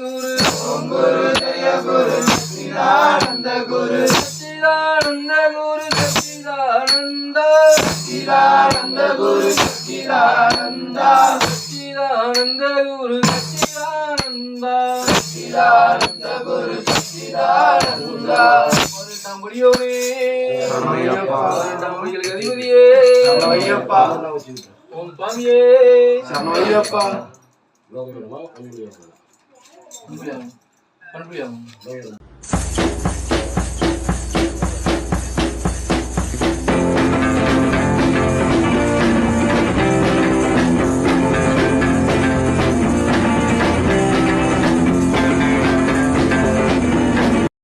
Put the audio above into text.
குரு. ஓம் குரு. ஜெய குரு சச்சிதானந்த. குரு சச்சிதானந்த குரு சச்சிதானந்த. சச்சிதானந்த குரு சச்சிதானந்தா. சச்சிதானந்த குரு சச்சிதானந்தா. சச்சிதானந்த குரு சச்சிதானந்தா ஓம் சுவாமியே. சமையப்பா 누구야? 할부야.